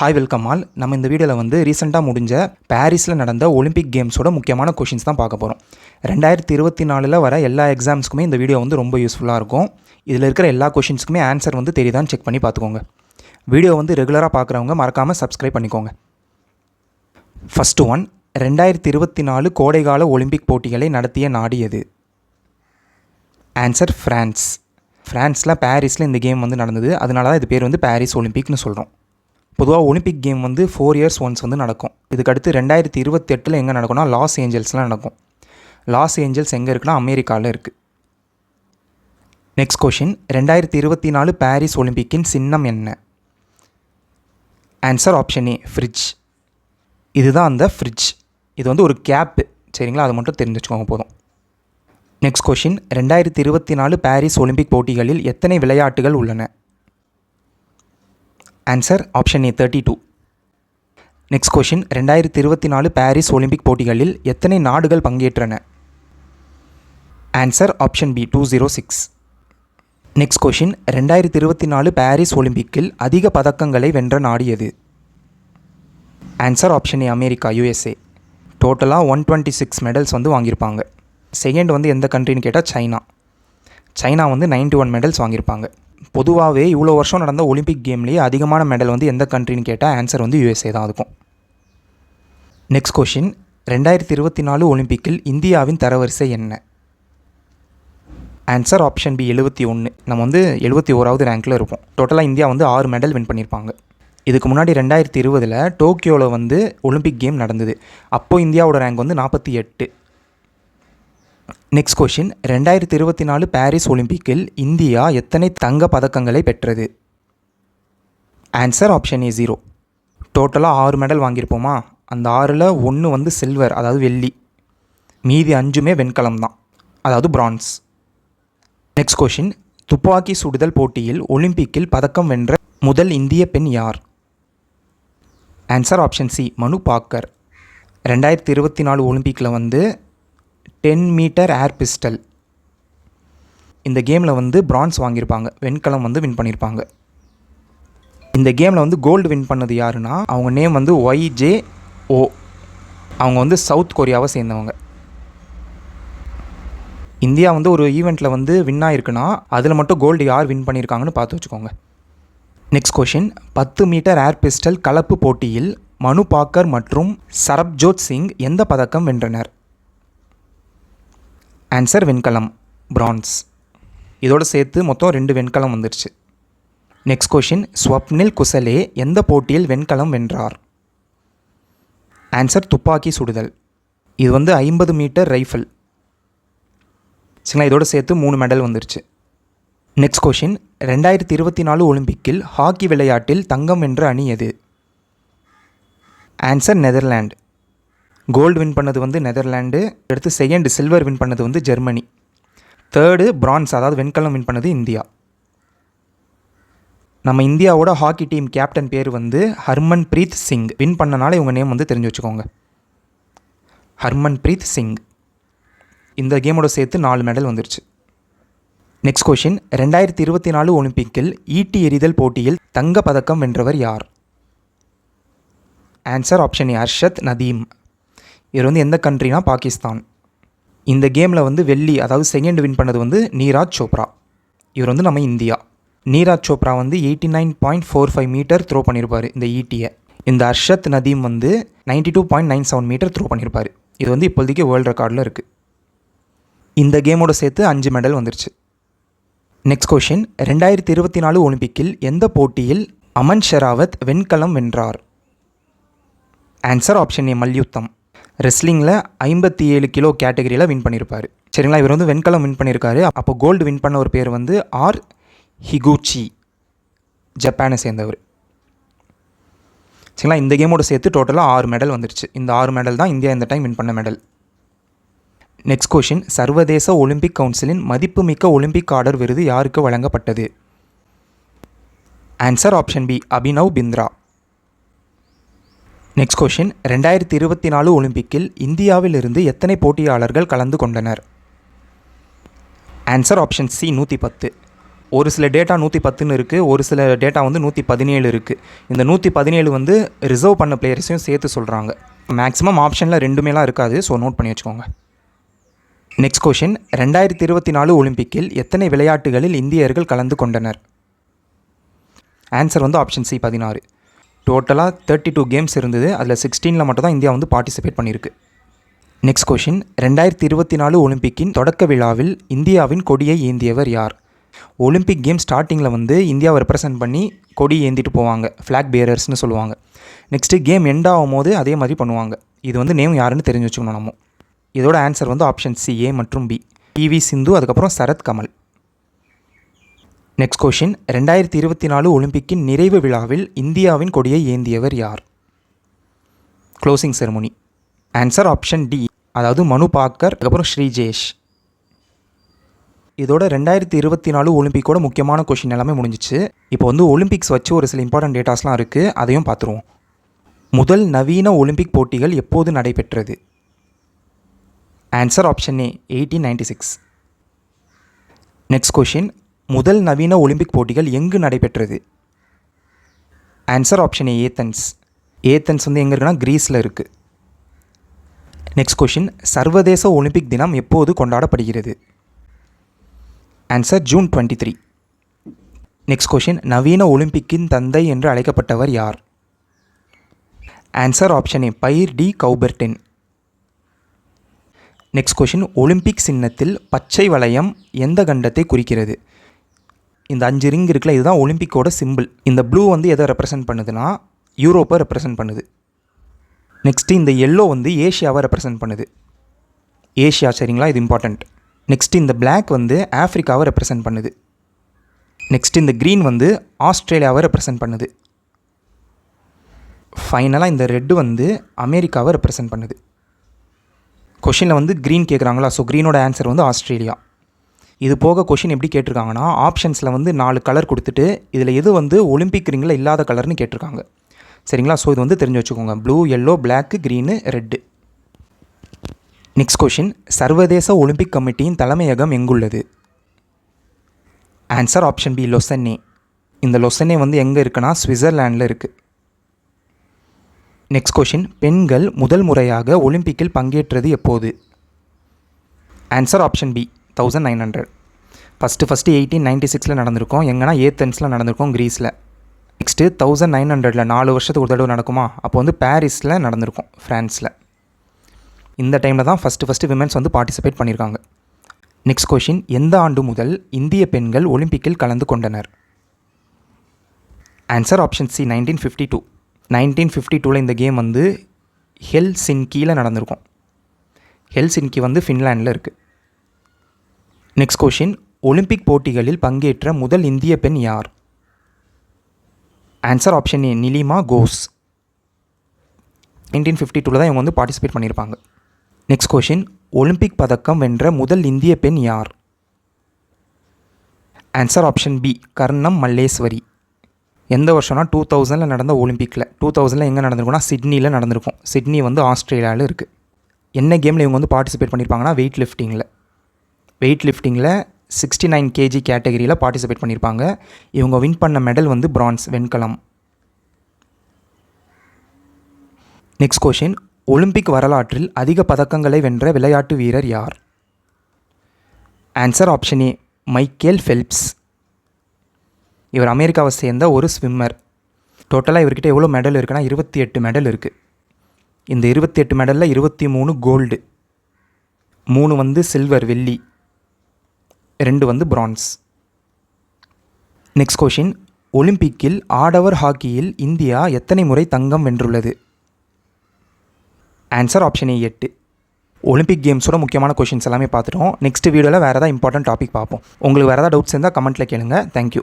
Hi welcome all நம்ம இந்த வீடியோவில் வந்து ரீசெண்டாக முடிஞ்ச பாரிஸில் நடந்த ஒலிம்பிக் கேம்ஸோட முக்கியமான கொஷின்ஸ் தான் பார்க்க போகிறோம் ரெண்டாயிரத்தி இருபத்தி நாலில் வர எல்லா எக்ஸாம்ஸ்க்குமே இந்த வீடியோ வந்து ரொம்ப யூஸ்ஃபுல்லாக இருக்கும். இதில் இருக்கிற எல்லா கொஷின்ஸ்க்குமே ஆன்சர் வந்து தெரியுதான்னு செக் பண்ணி பார்த்துக்கோங்க. வீடியோ வந்து ரெகுலராக பார்க்குறவங்க மறக்காமல் சப்ஸ்கிரைப் பண்ணிக்கோங்க. ஃபஸ்ட்டு ஒன் ரெண்டாயிரத்தி இருபத்தி நாலு கோடைகால ஒலிம்பிக் போட்டிகளை நடத்திய நாடு எது? ஆன்சர் ஃப்ரான்ஸ் ஃப்ரான்ஸில் பாரிஸில் இந்த கேம் வந்து நடந்தது. அதனால தான் இது பேர் வந்து பாரிஸ் ஒலிம்பிக்னு சொல்கிறோம் பொதுவாக ஒலிம்பிக் கேம் வந்து ஃபோர் இயர்ஸ் ஒன்ஸ் வந்து நடக்கும். இதுக்கடுத்து ரெண்டாயிரத்தி இருபத்தெட்டில் எங்கே நடக்கும்னா லாஸ் ஏஞ்சல்ஸ்லாம் நடக்கும். லாஸ் ஏஞ்சல்ஸ் எங்கே இருக்குன்னா அமெரிக்காவில் இருக்குது நெக்ஸ்ட் கொஷின் ரெண்டாயிரத்தி இருபத்தி நாலு பாரிஸ் ஒலிம்பிக்கின் சின்னம் என்ன? ஆன்சர் ஆப்ஷன் ஏ ஃப்ரிட்ஜ் இதுதான் அந்த ஃப்ரிட்ஜ் இது வந்து ஒரு கேப்பு சரிங்களா? அது மட்டும் தெரிஞ்சு வச்சுக்கோங்க போதும். நெக்ஸ்ட் கொஷின் ரெண்டாயிரத்தி இருபத்தி நாலு பாரிஸ் ஒலிம்பிக் போட்டிகளில் எத்தனை விளையாட்டுகள் உள்ளன? Answer option A thirty two next question ரெண்டாயிரத்தி இருபத்தி நாலு பாரிஸ் ஒலிம்பிக் போட்டிகளில் எத்தனை நாடுகள் பங்கேற்றன? Answer option B two zero six next question ரெண்டாயிரத்தி இருபத்தி நாலு பாரிஸ் ஒலிம்பிக்கில் அதிக பதக்கங்களை வென்ற நாடு எது? Answer option A America USA டோட்டலாக ஒன் டுவெண்ட்டி சிக்ஸ் மெடல்ஸ் வந்து வாங்கியிருப்பாங்க. செகண்ட் வந்து எந்த கண்ட்ரின்னு கேட்டால் சைனா. சைனா வந்து 91 ஒன் மெடல்ஸ் வாங்கியிருப்பாங்க. பொதுவாகவே இவ்வளோ வருஷம் நடந்த ஒலிம்பிக் கேம்லேயே அதிகமான மெடல் வந்து எந்த கண்ட்ரின்னு கேட்டால் ஆன்சர் வந்து யூஎஸ்ஏ தான் இருக்கும். நெக்ஸ்ட் கொஷின் ரெண்டாயிரத்தி இருபத்தி நாலு ஒலிம்பிக்கில் இந்தியாவின் தரவரிசை என்ன? ஆன்சர் ஆப்ஷன் பி எழுபத்தி ஒன்று நம்ம வந்து எழுபத்தி ஓராவது ரேங்க்கில் இருப்போம். டோட்டலாக இந்தியா வந்து ஆறு மெடல் வின் பண்ணியிருப்பாங்க. இதுக்கு முன்னாடி ரெண்டாயிரத்தி இருபதில் டோக்கியோவில் வந்து ஒலிம்பிக் கேம் நடந்தது. அப்போது இந்தியாவோட ரேங்க் வந்து நாற்பத்தி எட்டு. நெக்ஸ்ட் கொஷின் ரெண்டாயிரத்தி இருபத்தி நாலு பாரிஸ் ஒலிம்பிக்கில் இந்தியா எத்தனை தங்க பதக்கங்களை பெற்றது? ஆன்சர் ஆப்ஷன் ஏ ஜீரோ டோட்டலாக ஆறு மெடல் வாங்கியிருப்போமா? அந்த ஆறில் ஒன்று வந்து சில்வர் அதாவது வெள்ளி. மீதி அஞ்சுமே வெண்கலம் தான். அதாவது பிரான்ஸ் நெக்ஸ்ட் கொஷின் துப்பாக்கி சுடுதல் போட்டியில் ஒலிம்பிக்கில் பதக்கம் வென்ற முதல் இந்திய பெண் யார்? ஆன்சர் ஆப்ஷன் சி மனு பாக்கர். ரெண்டாயிரத்தி இருபத்தி நாலு ஒலிம்பிக்கில் வந்து டென் மீட்டர் ஏர் பிஸ்டல் இந்த கேமில் வந்து பிரான்ஸ் வாங்கியிருப்பாங்க. வெண்கலம் வந்து வின் பண்ணியிருப்பாங்க. இந்த கேமில் வந்து கோல்டு வின் பண்ணது யாருன்னா அவங்க நேம் வந்து ஒய்ஜே ஓ அவங்க வந்து சவுத் கொரியாவை சேர்ந்தவங்க. இந்தியா வந்து ஒரு ஈவெண்ட்டில் வந்து வின் ஆயிருக்குன்னா அதில் மட்டும் கோல்டு யார் வின் பண்ணியிருக்காங்கன்னு பார்த்து வச்சுக்கோங்க. நெக்ஸ்ட் கொஷின் பத்து மீட்டர் ஏர் பிஸ்டல் கலப்பு போட்டியில் மனு பாக்கர் மற்றும் சரப்ஜோத் சிங் எந்த பதக்கம் வென்றனர்? ஆன்சர் வெண்கலம் பிரான்ஸ் இதோடு சேர்த்து மொத்தம் ரெண்டு வெண்கலம் வந்துருச்சு. நெக்ஸ்ட் கொஷின் ஸ்வப்னில் குசலே எந்த போட்டியில் வெண்கலம் வென்றார்? ஆன்சர் துப்பாக்கி சுடுதல். இது வந்து ஐம்பது மீட்டர் ரைஃபிள் சரிங்களா இதோடு சேர்த்து மூணு மெடல் வந்துருச்சு. நெக்ஸ்ட் கொஷின் ரெண்டாயிரத்தி இருபத்தி நாலு ஒலிம்பிக்கில் ஹாக்கி விளையாட்டில் தங்கம் வென்ற அணி எது? ஆன்சர் நெதர்லாண்ட் கோல்டு வின் பண்ணது வந்து நெதர்லாண்டு அடுத்து செகண்ட் சில்வர் வின் பண்ணது வந்து ஜெர்மனி தேர்டு பிரான்ஸ் அதாவது வெண்கலம் வின் பண்ணது இந்தியா. நம்ம இந்தியாவோட ஹாக்கி டீம் கேப்டன் பேர் வந்து ஹர்மன் பிரீத் சிங். வின் பண்ணனால இவங்க நேம் வந்து தெரிஞ்சு வச்சுக்கோங்க. ஹர்மன் பிரீத் சிங். இந்த கேமோட சேர்த்து நாலு மெடல் வந்துருச்சு. நெக்ஸ்ட் கொஷின் ரெண்டாயிரத்தி இருபத்தி நாலு ஒலிம்பிக்கில் ஈட்டி எறிதல் போட்டியில் தங்க பதக்கம் வென்றவர் யார்? Answer option A Arshad Nadeem இவர் வந்து எந்த கண்ட்ரினா பாகிஸ்தான். இந்த கேமில் வந்து வெள்ளி அதாவது செகண்ட் வின் பண்ணது வந்து நீராஜ் சோப்ரா. இவர் வந்து நம்ம இந்தியா. நீராஜ் சோப்ரா வந்து eighty nine point four five meter throw பண்ணியிருப்பார் இந்த ஈட்டியை இந்த அர்ஷத் நதீம் வந்து ninety two point nine seven meter throw பண்ணியிருப்பார் இது வந்து இப்போதைக்கு வேர்ல்டு ரெக்கார்டில் இருக்குது இந்த கேமோட சேர்த்து அஞ்சு மெடல் வந்துருச்சு. நெக்ஸ்ட் கொஷின் ரெண்டாயிரத்தி இருபத்தி நாலு ஒலிம்பிக்கில் எந்த போட்டியில் அமன் ஷெராவத் வெண்கலம் வென்றார்? ஆன்சர் ஆப்ஷன் ஏ மல்யுத்தம். ரெஸ்லிங்கில் ஐம்பத்தி ஏழு கிலோ கேட்டகரியில் வின் பண்ணியிருப்பார் சரிங்களா? இவர் வந்து வெண்கலம் வின் பண்ணியிருக்காரு அப்போ கோல்டு வின் பண்ண ஒரு பேர் வந்து ஆர் ஹிகூச்சி ஜப்பானை சேர்ந்தவர். சரிங்களா? இந்த கேமோடு சேர்த்து டோட்டலாக ஆறு மெடல் வந்துருச்சு. இந்த ஆறு மெடல் தான் இந்தியா இந்த டைம் வின் பண்ண மெடல் நெக்ஸ்ட் கொஷின் சர்வதேச ஒலிம்பிக் கவுன்சிலின் மதிப்புமிக்க ஒலிம்பிக் ஆர்டர் விருது யாருக்கு வழங்கப்பட்டது? Answer option B Abhinav Bindra next question ரெண்டாயிரத்தி இருபத்தி நாலு ஒலிம்பிக்கில் இந்தியாவிலிருந்து எத்தனை போட்டியாளர்கள் கலந்து கொண்டனர்? ஆன்சர் ஆப்ஷன் சி நூற்றி பத்து. ஒரு சில டேட்டா நூற்றி பத்துன்னு இருக்குது ஒரு சில டேட்டா வந்து நூற்றி பதினேழு இருக்குது இந்த நூற்றி பதினேழு வந்து ரிசர்வ் பண்ண பிளேயர்ஸையும் சேர்த்து சொல்கிறாங்க மேக்ஸிமம் ஆப்ஷனில் ரெண்டுமேலாம் இருக்காது. ஸோ நோட் பண்ணி வச்சுக்கோங்க. நெக்ஸ்ட் கொஷின் ரெண்டாயிரத்தி இருபத்தி நாலு ஒலிம்பிக்கில் எத்தனை விளையாட்டுகளில் இந்தியர்கள் கலந்து கொண்டனர்? ஆன்சர் வந்து ஆப்ஷன் சி பதினாறு. டோட்டலாக தேர்ட்டி டூ கேம்ஸ் இருந்தது. அதில் சிக்ஸ்டீனில் மட்டும் தான் இந்தியா வந்து பார்ட்டிசிபேட் பண்ணியிருக்கு. நெக்ஸ்ட் கொஷின் ரெண்டாயிரத்தி இருபத்தி நாலு ஒலிம்பிக்கின் தொடக்க விழாவில் இந்தியாவின் கொடியை ஏந்தியவர் யார்? ஒலிம்பிக் கேம் ஸ்டார்டிங்கில் வந்து இந்தியாவை ரெப்ரசன்ட் பண்ணி கொடி ஏந்திட்டு போவாங்க. ஃப்ளாக் பேரர்ஸ்னு சொல்லுவாங்க. நெக்ஸ்ட்டு கேம் எண்ட் ஆகும் போது அதே மாதிரி பண்ணுவாங்க. இது வந்து நேம் யாருன்னு தெரிஞ்சு வச்சுக்கணும் நம்ம. இதோட ஆன்சர் வந்து ஆப்ஷன் சி ஏ மற்றும் பி பிவி சிந்து அதுக்கப்புறம் சரத் கமல். நெக்ஸ்ட் கொஷின் ரெண்டாயிரத்தி இருபத்தி நாலு ஒலிம்பிக்கின் நிறைவு விழாவில் இந்தியாவின் கொடியை ஏந்தியவர் யார்? Closing ceremony answer option D அதாவது மனு பாக்கர் அதுக்கப்புறம் ஸ்ரீஜேஷ் இதோட ரெண்டாயிரத்தி இருபத்தி நாலு ஒலிம்பிக்கோட முக்கியமான கொஷின் எல்லாமே முடிஞ்சிச்சு. இப்போ வந்து ஒலிம்பிக்ஸ் வச்சு ஒரு சில இம்பார்ட்டன்ட் டேட்டாஸ்லாம் இருக்குது அதையும் பார்த்துருவோம் முதல் நவீன ஒலிம்பிக் போட்டிகள் எப்போது நடைபெற்றது? Answer option A eighteen ninety six next question முதல் நவீன ஒலிம்பிக் போட்டிகள் எங்கு நடைபெற்றது? Answer option A Athens Athens வந்து எங்கே இருக்குன்னா க்ரீஸில் இருக்குது நெக்ஸ்ட் கொஷின் சர்வதேச ஒலிம்பிக் தினம் எப்போது கொண்டாடப்படுகிறது? Answer June twenty three next question நவீன ஒலிம்பிக்கின் தந்தை என்று அழைக்கப்பட்டவர் யார்? Answer option A Pierre de Coubertin next question Olympic சின்னத்தில் பச்சை வளையம் எந்த கண்டத்தை குறிக்கிறது? இந்த அஞ்சு ரிங் இருக்குல்ல இதுதான் ஒலிம்பிக்கோட சிம்பிள் இந்த ப்ளூ வந்து எதை ரெப்ரசன்ட் பண்ணுதுன்னா யூரோப்பை ரெப்ரசன்ட் பண்ணுது. நெக்ஸ்ட்டு இந்த எல்லோ வந்து ஏஷியாவை ரெப்ரசன்ட் பண்ணுது. ஏஷியா சரிங்களா? இது இம்பார்ட்டண்ட் நெக்ஸ்ட்டு இந்த பிளாக் வந்து ஆஃப்ரிக்காவை ரெப்ரசன்ட் பண்ணுது. நெக்ஸ்ட் இந்த க்ரீன் வந்து ஆஸ்திரேலியாவை ரெப்ரசன்ட் பண்ணுது. ஃபைனலாக இந்த ரெட்டு வந்து அமெரிக்காவை ரெப்ரசன்ட் பண்ணுது. கொஷினில் வந்து க்ரீன் கேட்குறாங்களா ஸோ க்ரீனோட ஆன்சர் வந்து ஆஸ்திரேலியா இது போக கொஷின் எப்படி கேட்டிருக்காங்கன்னா ஆப்ஷன்ஸில் வந்து நாலு கலர் கொடுத்துட்டு இதில் எது வந்து ஒலிம்பிக் ரிங்கில் இல்லாத கலர்னு கேட்டிருக்காங்க. சரிங்களா? ஸோ இது வந்து தெரிஞ்சு வச்சுக்கோங்க. Blue yellow black green red next question சர்வதேச ஒலிம்பிக் கமிட்டியின் தலைமையகம் எங்குள்ளது? ஆன்சர் ஆப்ஷன் பி லொசன்னே இந்த லொசன்னே வந்து எங்கே இருக்குன்னா சுவிட்சர்லாண்டில் இருக்குது நெக்ஸ்ட் கொஷின் பெண்கள் முதல் முறையாக ஒலிம்பிக்கில் பங்கேற்றது எப்போது? Answer option B thousand nine hundred first first eighteen ninety சிக்ஸில் நடந்திருக்கும். எங்கன்னா ஏத்தன்ஸில் நடந்திருக்கும் க்ரீஸில் நெக்ஸ்ட்டு தௌசண்ட் நைன் ஹண்ட்ரடில் நாலு வருஷத்துக்கு ஒரு தடவை நடக்குமா? அப்போ வந்து பாரிஸில் நடந்திருக்கும் ஃப்ரான்ஸில் இந்த டைமில் தான் ஃபஸ்ட்டு ஃபஸ்ட்டு விமென்ஸ் வந்து பார்ட்டிசிபேட் பண்ணியிருக்காங்க நெக்ஸ்ட் கொஷின் எந்த ஆண்டு முதல் இந்திய பெண்கள் ஒலிம்பிக்கில் கலந்து கொண்டனர்? Answer option C nineteen fifty two nineteen fifty டூவில் இந்த கேம் வந்து ஹெல் சின்கியில் நடந்திருக்கும். ஹெல் சின்கி வந்து ஃபின்லாண்டில் இருக்குது நெக்ஸ்ட் கொஷின் ஒலிம்பிக் போட்டிகளில் பங்கேற்ற முதல் இந்திய பெண் யார்? Answer option A Nilima Ghose. Nineteen fifty டூவில் தான் இவங்க வந்து பார்ட்டிசிபேட் பண்ணியிருப்பாங்க. நெக்ஸ்ட் கொஷின் ஒலிம்பிக் பதக்கம் வென்ற முதல் இந்திய பெண் யார்? Answer option B Karnam Malleswari. எந்த வருஷம்னா டூ தௌசண்டில் நடந்த ஒலிம்பிக்கில் டூ தௌசண்டில் எங்கே நடந்திருக்கும்னா சிட்னியில் நடந்திருக்கும். சிட்னி வந்து ஆஸ்திரேலியாவில் இருக்குது என்ன கேமில் இவங்க வந்து பார்ட்டிசிபேட் பண்ணியிருப்பாங்கன்னா வெயிட் லிஃப்டிங்கில் வெயிட் லிஃப்டிங்கில் சிக்ஸ்டி நைன் கேஜி கேட்டகரியில் பார்ட்டிசிபேட் பண்ணியிருப்பாங்க. இவங்க வின் பண்ண மெடல் வந்து பிரான்ஸ் வெண்கலம். நெக்ஸ்ட் கொஷின் ஒலிம்பிக் வரலாற்றில் அதிக பதக்கங்களை வென்ற விளையாட்டு வீரர் யார்? Answer option A Michael Phelps. இவர் அமெரிக்காவை சேர்ந்த ஒரு ஸ்விம்மர் டோட்டலாக இவர்கிட்ட எவ்வளோ மெடல் இருக்குன்னா இருபத்தி எட்டு மெடல் இருக்குது இந்த இருபத்தி எட்டு மெடலில் இருபத்தி மூணு கோல்டு மூணு வந்து சில்வர் வெள்ளி. ரெண்டு வந்து பிரான்ஸ் நெக்ஸ்ட் கொஷின் ஒலிம்பிக்கில் ஆடவர் ஹாக்கியில் இந்தியா எத்தனை முறை தங்கம் வென்றுள்ளது? ஆன்சர் ஆப்ஷன் ஏ எட்டு. ஒலிம்பிக் கேம்ஸோட முக்கியமான கொஷின்ஸ் எல்லாமே பார்த்துட்டோம். நெக்ஸ்ட் வீடியோவில் வேறு ஏதாவது இம்பார்ட்டன்ட் டாபிக் பார்ப்போம். உங்களுக்கு வேறு ஏதாவது டவுட்ஸ் இருந்தால் கமெண்ட்டில் கேளுங்க. தேங்க்யூ